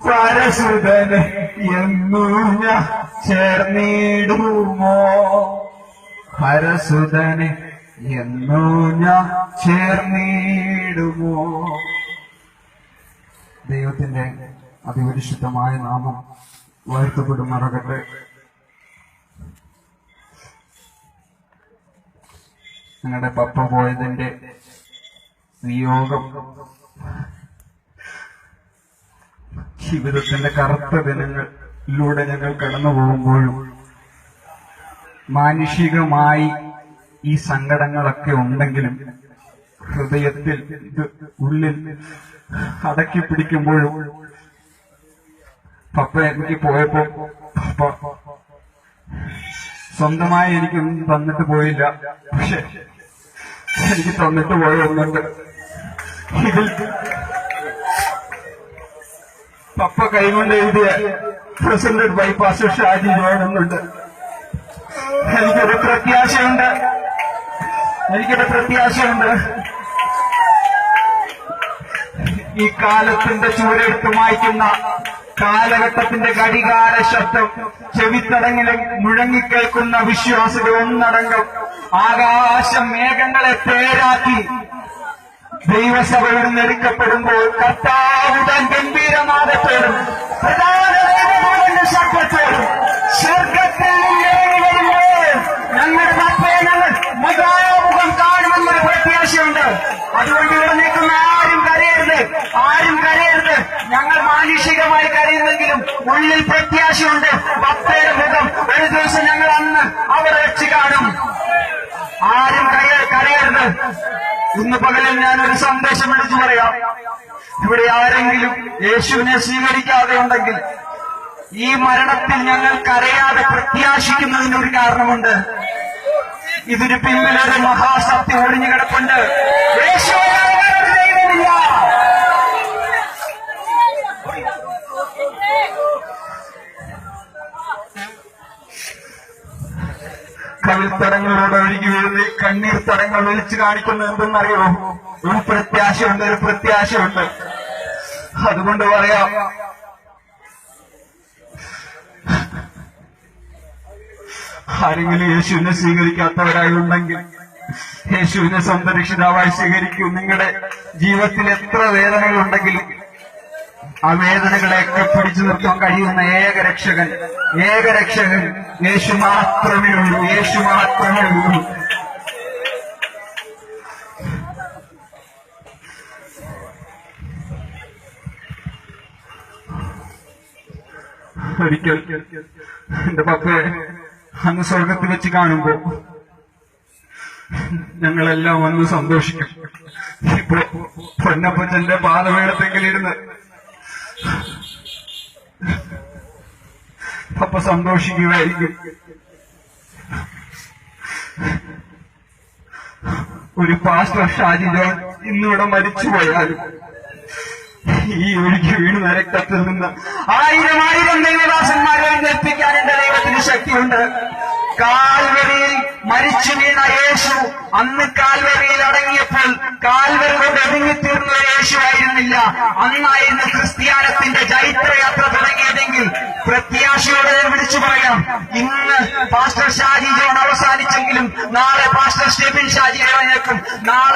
പരസുതന് എന്നു ഞാൻ ചേർന്നിടുമോ? പരസുതന് എന്നു ഞാൻ ചേർന്നിടുമോ? ദൈവത്തിന്റെ അതിപരിശുദ്ധമായ നാമം വാഴ്ത്തപ്പെടുമാറാകട്ടെ നിങ്ങളുടെ പപ്പ പോയതിന്റെ വിയോഗം ജീവിതത്തിന്റെ കറുത്ത ദിനങ്ങളിലൂടെ ഞങ്ങൾ കടന്നു പോകുമ്പോഴും മാനുഷികമായി ഈ സങ്കടങ്ങളൊക്കെ ഉണ്ടെങ്കിലും ഹൃദയത്തിൽ ഉള്ളിൽ അടക്കി പിടിക്കുമ്പോഴും പപ്പ എനിക്ക് പോയപ്പോ സ്വന്തമായി എനിക്കൊന്നും തന്നിട്ട് പോയില്ല. പക്ഷെ എനിക്ക് തന്നിട്ട് പോയ ഒന്നുണ്ട്. പപ്പ കൈകൊണ്ട് എഴുതിയ പ്രസിഡന്റ് ബൈപ്പാസ് ഷാജി ജോണെന്നുണ്ട് എനിക്കൊരു പ്രത്യാശയുണ്ട്. എനിക്കൊരു പ്രത്യാശയുണ്ട്. ഈ കാലത്തിന്റെ ചൂരെടുത്ത് മായ്ക്കുന്ന കാലഘട്ടത്തിന്റെ ഘടികാര ശബ്ദം ചെവിത്തടങ്ങിലും മുഴങ്ങിക്കേൾക്കുന്ന വിശ്വാസികൾ ഒന്നടങ്കം ആകാശം മേഘങ്ങളെ പേരാക്കി ദൈവസഭയിൽ നെരുക്കപ്പെടുമ്പോൾ കർത്താവുടൻ ഗംഭീരനാഥത്തോടും പ്രധാന ദൈവദൂതന്റെ ശബ്ദത്തോടും സ്വർഗത്തിൽ നിന്നേറി വരുമ്പോൾ ഞങ്ങളുടെ മക്കളെ ഞങ്ങൾ മുഖാമുഖം കാണുമെന്നൊരു പ്രത്യാശയുണ്ട്. അതുകൊണ്ട് ഇവിടെ നിൽക്കുന്ന ആരും കരയരുത് ആരും കരയരുത്. ഞങ്ങൾ മാനുഷികമായി കരയുന്നെങ്കിലും ഉള്ളിൽ പ്രത്യാശയുണ്ട്. ഭക്തയുടെ മുഖം ഒരു ദിവസം ഞങ്ങൾ അന്ന് അവിടെ വെച്ച് കാണും. ആരും കരയ കരയരുത്. ഇന്ന് പകലിൽ ഒരു സന്ദേശം എടുത്തു പറയാം. ഇവിടെ ആരെങ്കിലും യേശുവിനെ സ്വീകരിക്കാതെ ഉണ്ടെങ്കിൽ ഈ മരണത്തിൽ ഞങ്ങൾ കരയാതെ പ്രത്യാശിക്കുന്നതിന് ഒരു കാരണമുണ്ട്. ഇതിന് പിന്നിലൊരു മഹാസത്യം ഒളിഞ്ഞു കിടപ്പുണ്ട് യേശുവിനായി കാണിക്കുന്നു വിളിച്ചു കാണിക്കുന്നത് എന്തെന്നറിയോ ഒരു പ്രത്യാശയുണ്ട് ഒരു പ്രത്യാശയുണ്ട്. അതുകൊണ്ട് പറയാം. ആരെങ്കിലും യേശുവിനെ സ്വീകരിക്കാത്തവരായി ഉണ്ടെങ്കിൽ യേശുവിനെ സ്വന്തം രക്ഷിതാവായി സ്വീകരിക്കൂ. നിങ്ങളുടെ ജീവിതത്തിൽ എത്ര വേദനകളുണ്ടെങ്കിലും ആ വേദനകളെയൊക്കെ പിടിച്ചു നിർത്താൻ കഴിയുന്ന ഏക രക്ഷകൻ ഏക രക്ഷകൻ യേശു മാത്രമേ ഉള്ളൂ യേശു മാത്രമേ ഉള്ളൂ. ഒരിക്കൽ എന്റെ പപ്പയെ അന്ന് സ്വർഗത്തിൽ വെച്ച് കാണുമ്പോ ഞങ്ങളെല്ലാം വന്ന് സന്തോഷിക്കും. ഇപ്പൊ പൊന്നപ്പച്ചന്റെ പാതമേടത്തെങ്കിലിരുന്ന് പപ്പ സന്തോഷിക്കുമായിരിക്കും ഒരു പാസ്റ്റർ ഷാജി ജോൺ ഇന്നിവിടെ മരിച്ചുപോയാലും ഈ ഒഴുകി വീണ് നരക്കത്തിൽ നിന്ന് ആയിരം ആയിരം ദൈവദാസന്മാരെ എഴുന്നേൽപ്പിക്കാൻ എന്റെ ദൈവത്തിന് ശക്തിയുണ്ട്. കാൽവരിയിൽ മരിച്ചു വീണ യേശു അന്ന് കാൽവരിയിൽ അടങ്ങിയപ്പോൾ കാൽവരി കൊണ്ട് ഒതുങ്ങിത്തീർന്ന യേശു ആയിരുന്നില്ല അന്നായിരുന്നു ക്രിസ്ത്യാനത്തിന്റെ ചൈത്രയാത്ര തുടങ്ങിയതെങ്കിൽ പ്രത്യാശയോടെ ഞാൻ വിളിച്ചു പറയാം. ഇന്ന് പാസ്റ്റർ ഷാജി ജോൺ അവസാനിച്ചെങ്കിലും നാളെ പാസ്റ്റർ സ്റ്റെബിൻ ഷാജി എഴുന്നേക്കും നാളെയുടെ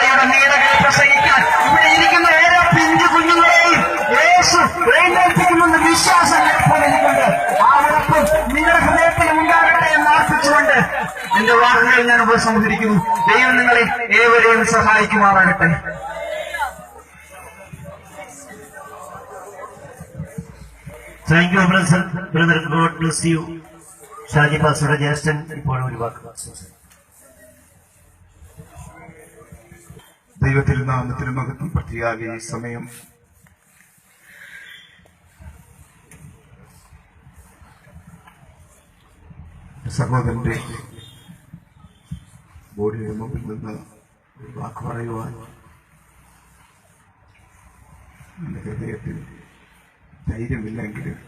എന്റെ വാക്കുകൾ ഞാൻ ഉപസംഹരിക്കുന്നു? ദൈവം നിങ്ങളെ ഏവരെയും സഹായിക്കുമാറാകട്ടെ. Thank you brother brother God bless you Shaji പാസയുടെ ജ്യേഷ്ഠൻ ഇപ്പോൾ ഒരു വാക്ക് ദൈവത്തിൽ നാമത്തിന് മഹത്വം പറ്റിയാകെ സമയം സഹോദരന്റെ ബോഡിയുടെ മുമ്പിൽ നിന്ന് വാക്ക് പറയുവാൻ എന്റെ ഹൃദയത്തിൽ ധൈര്യമില്ലെങ്കിലും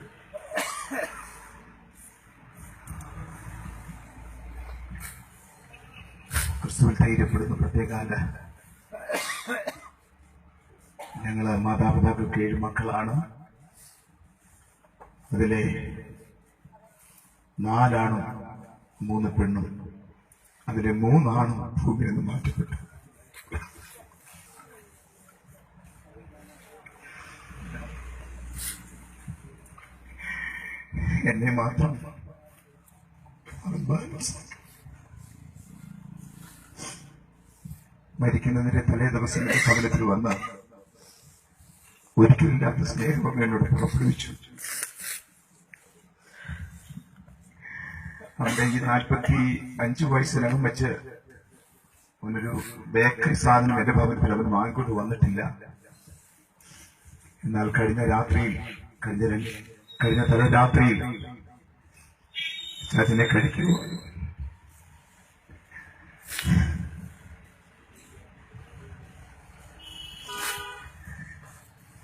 ക്രിസ്തുവിൽ ധൈര്യപ്പെടുന്ന പ്രത്യേകാല ഞങ്ങൾ മാതാപിതാക്കൾക്ക് ഏഴ് മക്കളാണ്. അതിലെ നാലാണും മൂന്ന് പെണ്ണും. അതിലെ മൂന്നാണും ഭൂമിയിൽ നിന്ന് മാറ്റപ്പെട്ടു എന്നെ മാത്രം. മരിക്കുന്നതിന്റെ തലേ ദിവസം കവലത്തിൽ വന്ന ഒരിക്കലില്ലാത്ത സ്നേഹം എന്നോട് പുറപ്പെടുവിച്ചു. അവന്റെ ഈ നാൽപ്പത്തി അഞ്ചു വയസ്സിനകം വെച്ച് ഒരു ബേക്കറി സാധനം എന്റെ ഭവനത്തിൽ അവൻ വാങ്ങിക്കൊണ്ട് വന്നിട്ടില്ല. എന്നാൽ കഴിഞ്ഞ രാത്രിയിൽ കഴിഞ്ഞ കഴിഞ്ഞ തല രാത്രിയിൽ അതിനെ കഴിക്കുക